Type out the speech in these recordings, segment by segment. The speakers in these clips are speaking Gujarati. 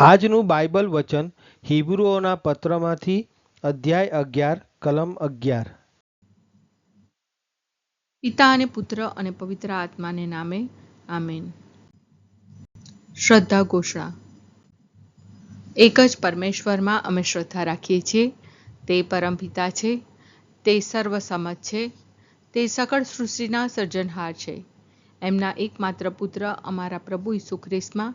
આજનું બાઇબલ વચન હિબ્રુઓના પત્રમાંથી અધ્યાય અગિયાર, કલમ અગિયાર. પિતા અને પુત્ર અને પવિત્ર આત્માને નામે, આમેન. શ્રદ્ધા ઘોષણા. એક જ પરમેશ્વરમાં અમે શ્રદ્ધા રાખીએ છીએ, તે પરમપિતા છે, તે સર્વસમજ છે, તે સકળ સૃષ્ટિના સર્જનહાર છે. એમના એકમાત્ર પુત્ર અમારા પ્રભુ ઈસુ ખ્રિસ્તમાં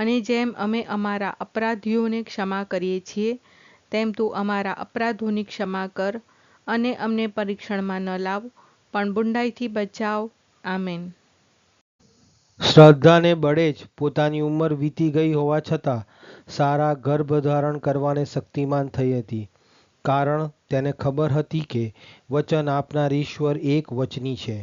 અને જેમ અમે અમારા અપરાધીઓને ક્ષમા કરીએ છીએ, તેમ તું અમારા અપરાધોની ક્ષમા કર અને અમને પરીક્ષણમાં ન લાવ, પણ બુંડાઈથી બચાવ. આમેન. શ્રદ્ધાને બળે જ પોતાની ઉંમર વીતી ગઈ હોવા છતાં સારા ગર્ભ ધારણ કરવાને શક્તિમાન થઈ હતી. કારણ તેને ખબર હતી કે વચન આપનાર ઈશ્વર એક વચની છે.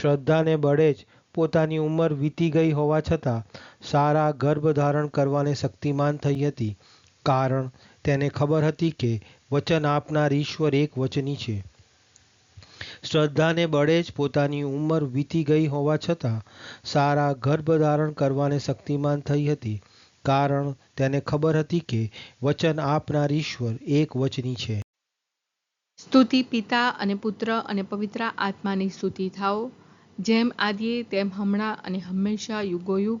શ્રદ્ધાને બળે જ પોતાની ઉંમર વીતી ગઈ હોવા છતાં સારા ગર્ભ ધારણ કરવાને શક્તિમાન થઈ હતી, કારણ તેને ખબર હતી કે વચન આપનાર ઈશ્વર એક વચની છે. શ્રદ્ધાને બળે જ પોતાની ઉંમર વીતી ગઈ હોવા છતાં સારા ગર્ભ ધારણ કરવાને શક્તિમાન થઈ હતી, કારણ તેને ખબર હતી કે વચન આપનાર ઈશ્વર એક વચની છે. સ્તુતિ પિતા અને પુત્ર અને પવિત્ર આત્માની સ્તુતિ થાઓ. જેમ આદિએ, તેમ હમણાં અને હંમેશા યુગોયુગ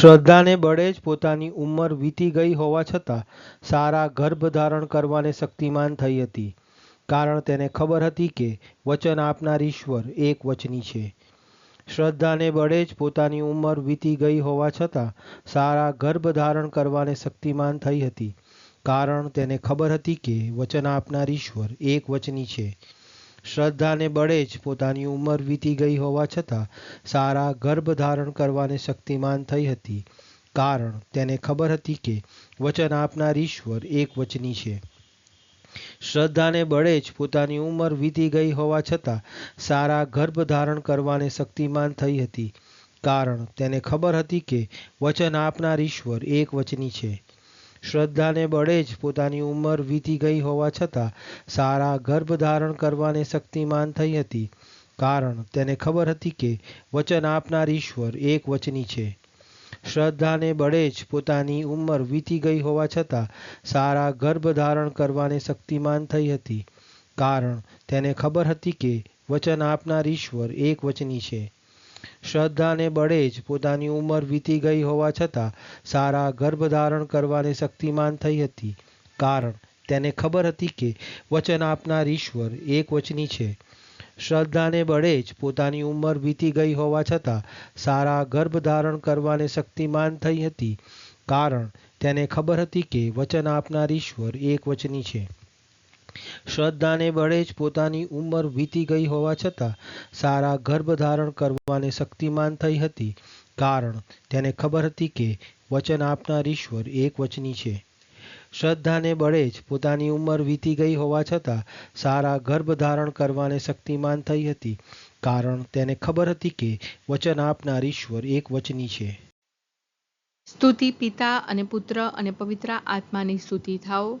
શ્રદ્ધાને બળે જ પોતાની ઉંમર વીતી ગઈ હોવા છતાં સારા ગર્ભ ધારણ કરવાને શક્તિમાન થઈ હતી. કારણ તેને ખબર હતી કે વચન આપનાર ઈશ્વર એક વચની છે. શ્રદ્ધાને બળે જ પોતાની ઉંમર વીતી ગઈ હોવા છતાં સારા ગર્ભ ધારણ કરવાને શક્તિમાન થઈ હતી. કારણ તેને ખબર હતી કે વચન આપનાર ઈશ્વર એક વચની છે. શ્રદ્ધાને બળે જ પોતાની ઉંમર વીતી ગઈ હોવા છતાં સારા ગર્ભ ધારણ કરવાને શક્તિમાન થઈ હતી. કારણ, તેને ખબર હતી કે વચન આપનાર ઈશ્વર એક વચની છે. શ્રદ્ધાને બળે જ પોતાની ઉંમર વીતી ગઈ હોવા છતાં સારા ગર્ભ ધારણ કરવાને શક્તિમાન થઈ હતી. કારણ, તેને ખબર હતી કે વચન આપનાર ઈશ્વર એક વચની છે. શ્રદ્ધાને બળે જ પોતાની ઉંમર વીતી ગઈ હોવા છતાં સારા ગર્ભ ધારણ કરવાને શક્તિમાન થઈ હતી. કારણ તેને ખબર હતી કે વચન આપનાર ઈશ્વર એક વચની છે. શ્રદ્ધાને બળે જ પોતાની ઉંમર વીતી ગઈ હોવા છતાં સારા ગર્ભ ધારણ કરવાને શક્તિમાન થઈ હતી. કારણ તેને ખબર હતી કે વચન આપનાર ઈશ્વર એક વચની છે. શ્રદ્ધાને બળે જ પોતાની ઉંમર વીતી ગઈ હોવા છતાં સારા ગર્ભ ધારણ કરવાને શક્તિમાન થઈ હતી. કારણ, તેને ખબર હતી કે વચન આપનાર ઈશ્વર એક વચની છે. શ્રદ્ધાને બળે જ પોતાની ઉંમર વીતી ગઈ હોવા છતાં સારા ગર્ભ ધારણ કરવાને શક્તિમાન થઈ હતી. કારણ, તેને ખબર હતી કે વચન આપનાર ઈશ્વર એક વચની છે. શ્રદ્ધાને બળે જ પોતાની ઉંમર વીતી ગઈ હોવા છતાં સારા ગર્ભ ધારણ કરવાને શક્તિમાન થઈ હતી. કારણ, તેને ખબર હતી કે વચન આપનાર ઈશ્વર એક વચની છે. શ્રદ્ધાને બળે જ પોતાની ઉંમર વીતી ગઈ હોવા છતાં સારા ગર્ભ ધારણ કરવાને શક્તિમાન થઈ હતી. કારણ, તેને ખબર હતી કે વચન આપનાર ઈશ્વર એક વચની છે. સ્તુતિ પિતા અને પુત્ર અને પવિત્ર આત્માની સ્તુતિ થાઓ.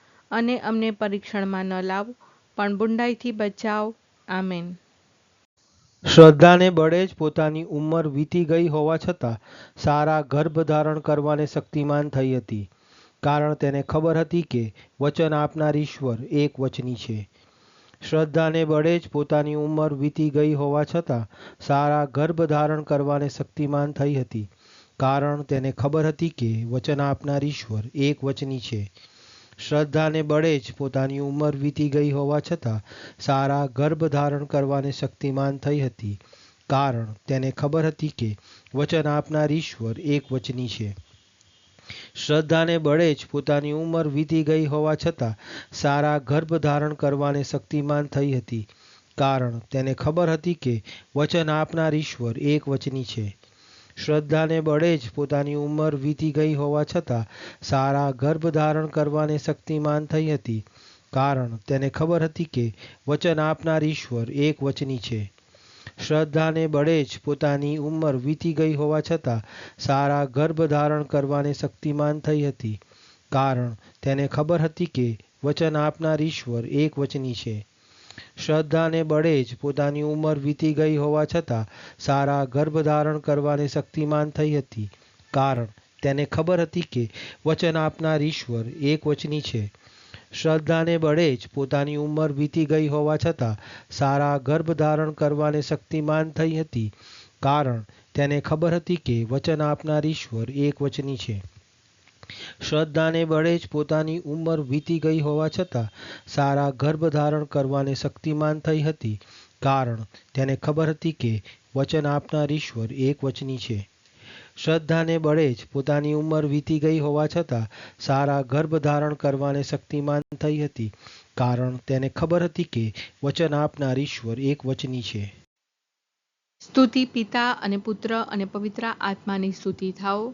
અને અમને પરીક્ષણમાં ન લાવ, પણ બુંડાઈથી બચાવ. આમેન. શ્રદ્ધાને બળે જ પોતાની ઉંમર વીતી ગઈ હોવા છતાં સારા ગર્ભ ધારણ કરવાને શક્તિમાન થઈ હતી, કારણ તેને ખબર હતી કે વચન આપનાર ઈશ્વર એક વચની છે. શ્રદ્ધાને બળે જ પોતાની ઉંમર વીતી ગઈ હોવા છતાં સારા ગર્ભ ધારણ કરવાને શક્તિમાન થઈ હતી, કારણ તેને ખબર હતી કે વચન આપનાર ઈશ્વર એક વચની છે. શ્રદ્ધાને બળે જ પોતાની ઉંમર વીતી ગઈ હોવા છતાં સારા ગર્ભ ધારણ કરવાને શક્તિમાન થઈ હતી. કારણ, તેને ખબર હતી કે વચન આપનાર ઈશ્વર એક વચની છે. શ્રદ્ધાને બળે જ પોતાની ઉંમર વીતી ગઈ હોવા છતાં સારા ગર્ભ ધારણ કરવાને શક્તિમાન થઈ હતી. કારણ, તેને ખબર હતી કે વચન આપનાર ઈશ્વર એક વચની છે. શ્રદ્ધાને બળે જ પોતાની ઉંમર વીતી ગઈ હોવા છતાં સારા ગર્ભ ધારણ કરવાને શક્તિમાન થઈ હતી. કારણ તેને ખબર હતી કે વચન આપનાર ઈશ્વર એક વચની છે. શ્રદ્ધાને બળે જ પોતાની ઉંમર વીતી ગઈ હોવા છતાં સારા ગર્ભ ધારણ કરવાને શક્તિમાન થઈ હતી. કારણ તેને ખબર હતી કે વચન આપનાર ઈશ્વર એક વચની છે. શ્રદ્ધાને બળે જ પોતાની ઉંમર વીતી ગઈ હોવા છતાં સારા ગર્ભ ધારણ કરવાને શક્તિમાન થઈ હતી. કારણ, તેને ખબર હતી કે વચન આપનાર ઈશ્વર એક વચની છે. શ્રદ્ધાને બળે જ પોતાની ઉંમર વીતી ગઈ હોવા છતાં સારા ગર્ભ ધારણ કરવાને શક્તિમાન થઈ હતી. કારણ, તેને ખબર હતી કે વચન આપનાર ઈશ્વર એક વચની છે. શ્રદ્ધાને બળે જ પોતાની ઉંમર વીતી ગઈ હોવા છતાં સારા ગર્ભ ધારણ કરવાને શક્તિમાન થઈ હતી. કારણ, તેને ખબર હતી કે વચન આપનાર ઈશ્વર એક વચની છે. શ્રદ્ધાને બળે જ પોતાની ઉંમર વીતી ગઈ હોવા છતાં સારા ગર્ભ ધારણ કરવાને શક્તિમાન થઈ હતી. કારણ, તેને ખબર હતી કે વચન આપનાર ઈશ્વર એક વચની છે. સ્તુતિ પિતા અને પુત્ર અને પવિત્ર આત્માની સ્તુતિ થાઓ.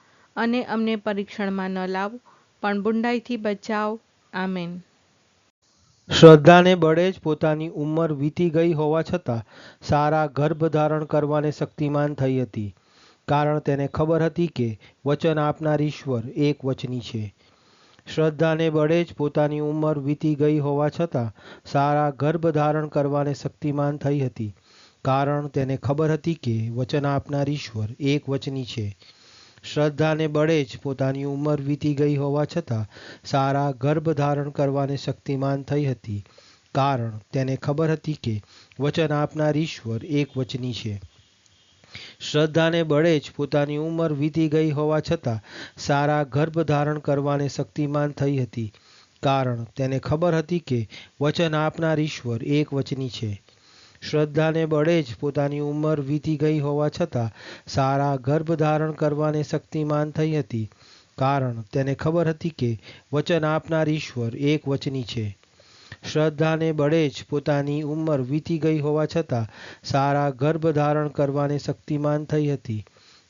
અને અમને પરીક્ષણમાં ન લાવ. પણ બુંડાઈથી બચાવ. આમેન. શ્રદ્ધાને બળે જ પોતાની ઉંમર વીતી ગઈ હોવા છતાં સારા ગર્ભ ધારણ કરવાને શક્તિમાન થઈ હતી. કારણ તેને ખબર હતી કે વચન આપનાર ઈશ્વર એક વચની છે. શ્રદ્ધાને બળે જ પોતાની ઉંમર વીતી ગઈ હોવા છતાં સારા ગર્ભ ધારણ કરવાને શક્તિમાન થઈ હતી. કારણ તેને ખબર હતી કે વચન આપનાર ઈશ્વર એક વચની છે. શ્રદ્ધાને બળે જ પોતાની ઉંમર વીતી ગઈ હોવા છતાં સારા ગર્ભ ધારણ કરવાને શક્તિમાન થઈ હતી. કારણ તેને ખબર હતી કે વચન આપનાર ઈશ્વર એક વચની છે. શ્રદ્ધાને બળે જ પોતાની ઉંમર વીતી ગઈ હોવા છતાં સારા ગર્ભ ધારણ કરવાને શક્તિમાન થઈ હતી. કારણ તેને ખબર હતી કે વચન આપનાર ઈશ્વર એક વચની છે. શ્રદ્ધાને બળે જ પોતાની ઉંમર વીતી ગઈ હોવા છતાં સારા ગર્ભ ધારણ કરવાને શક્તિમાન થઈ હતી. કારણ, તેને ખબર હતી કે વચન આપનાર ઈશ્વર એક વચની છે. શ્રદ્ધાને બળે જ પોતાની ઉંમર વીતી ગઈ હોવા છતાં સારા ગર્ભ ધારણ કરવાને શક્તિમાન થઈ હતી.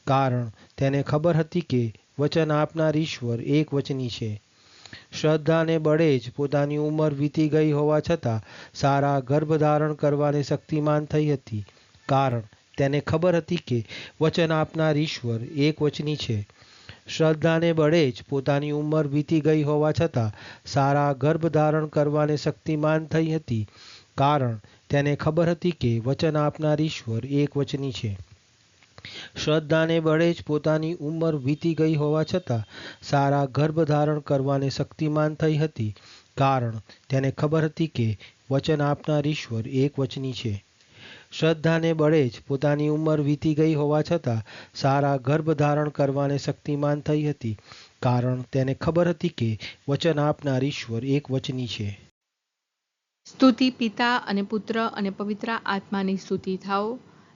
કારણ, તેને ખબર હતી કે વચન આપનાર ઈશ્વર એક વચની છે. શ્રદ્ધાને બળે જ પોતાની ઉંમર વીતી ગઈ હોવા છતાં સારા ગર્ભ ધારણ કરવાની શક્તિમાન થઈ હતી. કારણ, તેને ખબર હતી કે વચન આપનાર ઈશ્વર એક વચની છે. શ્રદ્ધાને બળે જ પોતાની ઉંમર વીતી ગઈ હોવા છતાં સારા ગર્ભ ધારણ કરવાને શક્તિમાન થઈ હતી. કારણ, તેને ખબર હતી કે વચન આપનાર ઈશ્વર એક વચની છે. શ્રદ્ધાને બળે જ પોતાની ઉંમર વીતી ગઈ હોવા છતાં સારા ગર્ભ ધારણ કરવાને શક્તિમાન થઈ હતી. કારણ, તેને ખબર હતી કે વચન આપનાર ઈશ્વર એક વચની છે. શ્રદ્ધાને બળે જ પોતાની ઉંમર વીતી ગઈ હોવા છતાં સારા ગર્ભ ધારણ કરવાને શક્તિમાન થઈ હતી. કારણ, તેને ખબર હતી કે વચન આપનાર ઈશ્વર એક વચની છે. સ્તુતિ પિતા અને પુત્ર અને પવિત્ર આત્માની સ્તુતિ થાઓ.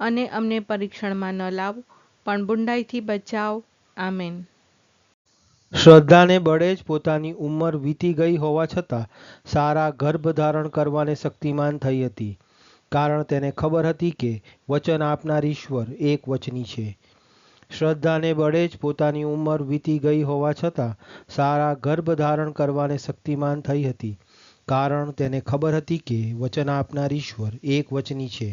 અને અમને પરીક્ષણમાં ન લાવ. પણ બુંડાઈથી બચાવ. આમેન. શ્રદ્ધાને બળે જ પોતાની ઉંમર વીતી ગઈ હોવા છતાં સારા ગર્ભ ધારણ કરવાને શક્તિમાન થઈ હતી. કારણ તેને ખબર હતી કે વચન આપનાર ઈશ્વર એક વચની છે. શ્રદ્ધાને બળે જ પોતાની ઉંમર વીતી ગઈ હોવા છતાં સારા ગર્ભ ધારણ કરવાને શક્તિમાન થઈ હતી. કારણ તેને ખબર હતી કે વચન આપનાર ઈશ્વર એક વચની છે.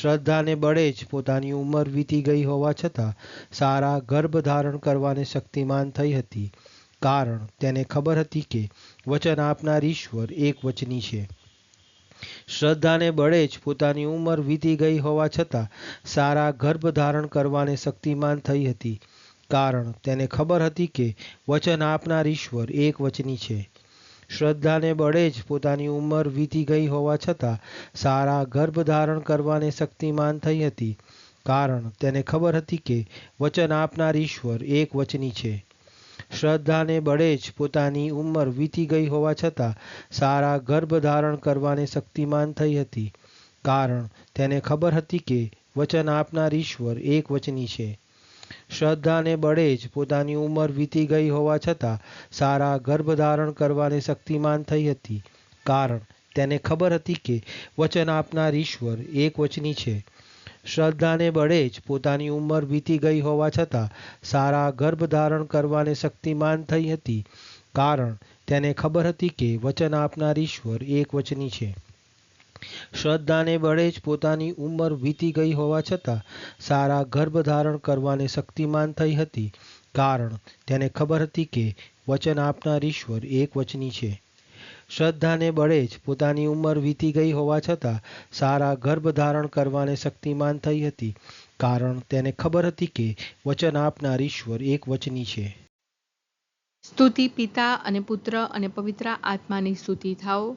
શ્રદ્ધાને બળે જ પોતાની ઉંમર વીતી ગઈ હોવા છતાં સારા ગર્ભ ધારણ કરવાને શક્તિમાન થઈ હતી. કારણ, તેને ખબર હતી કે વચન આપનાર ઈશ્વર એક વચની છે. શ્રદ્ધાને બળે જ પોતાની ઉંમર વીતી ગઈ હોવા છતાં સારા ગર્ભ ધારણ કરવાને શક્તિમાન થઈ હતી. કારણ, તેને ખબર હતી કે વચન આપનાર ઈશ્વર એક વચની છે. શ્રદ્ધાને બળે જ પોતાની ઉંમર વીતી ગઈ હોવા છતાં સારા ગર્ભ ધારણ કરવાને શક્તિમાન થઈ હતી. કારણ તેને ખબર હતી કે વચન આપનાર ઈશ્વર એક વચની છે. શ્રદ્ધાને બળે જ પોતાની ઉંમર વીતી ગઈ હોવા છતાં સારા ગર્ભ ધારણ કરવાને શક્તિમાન થઈ હતી. કારણ તેને ખબર હતી કે વચન આપનાર ઈશ્વર એક વચની છે. શ્રદ્ધાને બળે જ પોતાની ઉંમર વીતી ગઈ હોવા છતાં સારા ગર્ભ ધારણ કરવાને શક્તિમાન થઈ હતી. કારણ, તેને ખબર હતી કે વચન આપનાર ઈશ્વર એક વચની છે. શ્રદ્ધાને બળે જ પોતાની ઉંમર વીતી ગઈ હોવા છતાં સારા ગર્ભ ધારણ કરવાને શક્તિમાન થઈ હતી. કારણ, તેને ખબર હતી કે વચન આપનાર ઈશ્વર એક વચની છે. શ્રદ્ધાને બળે જ પોતાની ઉંમર વીતી ગઈ હોવા છતાં સારા ગર્ભ ધારણ કરવાને શક્તિમાન થઈ હતી. કારણ, તેને ખબર હતી કે વચન આપનાર ઈશ્વર એક વચની છે. શ્રદ્ધાને બળે જ પોતાની ઉંમર વીતી ગઈ હોવા છતાં સારા ગર્ભ ધારણ કરવાને શક્તિમાન થઈ હતી. કારણ, તેને ખબર હતી કે વચન આપનાર ઈશ્વર એક વચની છે. સ્તુતિ પિતા અને પુત્ર અને પવિત્ર આત્માની સ્તુતિ થાઓ.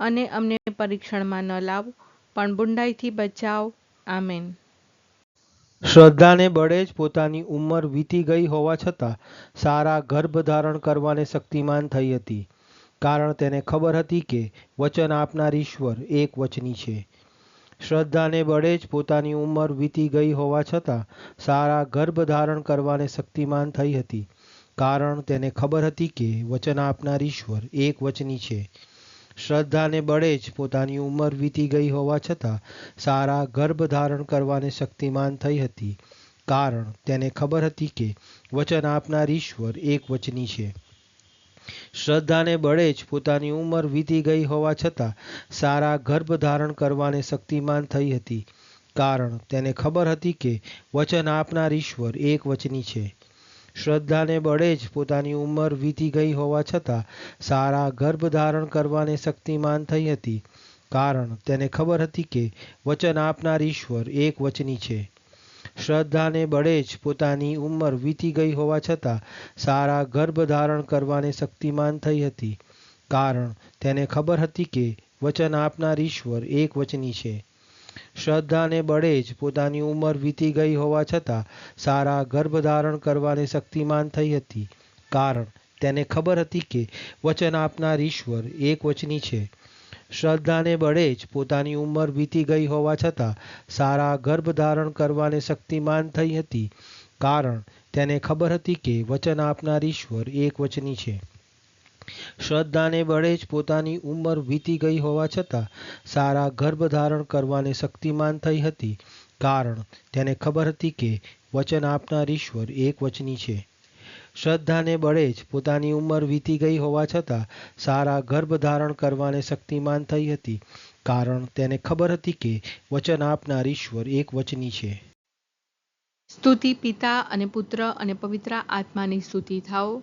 અને અમને પરીક્ષણમાં ન લાવ, પણ બુંડાઈથી બચાવ. આમેન. શ્રદ્ધાને બળે જ પોતાની ઉંમર વીતી ગઈ હોવા છતાં સારા ગર્ભ ધારણ કરવાને શક્તિમાન થઈ હતી, કારણ તેને ખબર હતી કે વચન આપનાર ઈશ્વર એક વચની છે. શ્રદ્ધાને બળે જ પોતાની ઉંમર વીતી ગઈ હોવા છતાં સારા ગર્ભ ધારણ કરવાને શક્તિમાન થઈ હતી, કારણ તેને ખબર હતી કે વચન આપનાર ઈશ્વર એક વચની છે. શ્રદ્ધાને બળે જ પોતાની ઉંમર વીતી ગઈ હોવા છતાં સારા ગર્ભ ધારણ કરવાને શક્તિમાન થઈ હતી. કારણ, તેને ખબર હતી કે વચન આપનાર ઈશ્વર એક વચની છે. શ્રદ્ધાને બળે જ પોતાની ઉંમર વીતી ગઈ હોવા છતાં સારા ગર્ભ ધારણ કરવાને શક્તિમાન થઈ હતી. કારણ, તેને ખબર હતી કે વચન આપનાર ઈશ્વર એક વચની છે. શ્રદ્ધાને બળે જ પોતાની ઉંમર વીતી ગઈ હોવા છતાં સારા ગર્ભ ધારણ કરવાને શક્તિમાન થઈ હતી. કારણ, તેને ખબર હતી કે વચન આપનાર ઈશ્વર એક વચની છે. શ્રદ્ધાને બળે જ પોતાની ઉંમર વીતી ગઈ હોવા છતાં સારા ગર્ભ ધારણ કરવાને શક્તિમાન થઈ હતી. કારણ, તેને ખબર હતી કે વચન આપનાર ઈશ્વર એક વચની છે. શ્રદ્ધાને બળે જ પોતાની ઉંમર વીતી ગઈ હોવા છતાં સારા ગર્ભ ધારણ કરવાને શક્તિમાન થઈ હતી. કારણ, તેને ખબર હતી કે વચન આપનાર ઈશ્વર એક વચની છે. શ્રદ્ધાને બળે જ પોતાની ઉંમર વીતી ગઈ હોવા છતાં સારા ગર્ભ ધારણ કરવાને શક્તિમાન થઈ હતી. કારણ, તેને ખબર હતી કે વચન આપનાર ઈશ્વર એક વચની છે. શ્રદ્ધાને બળે જ પોતાની ઉંમર વીતી ગઈ હોવા છતાં સારા ગર્ભ ધારણ કરવાને શક્તિમાન થઈ હતી. કારણ, તેને ખબર હતી કે વચન આપનાર ઈશ્વર એક વચની છે. શ્રદ્ધાને બળે જ પોતાની ઉંમર વીતી ગઈ હોવા છતાં સારા ગર્ભ ધારણ કરવાને શક્તિમાન થઈ હતી. કારણ, તેને ખબર હતી કે વચન આપનાર ઈશ્વર એક વચની છે. સ્તુતિ પિતા અને પુત્ર અને પવિત્ર આત્માની સ્તુતિ થાઓ.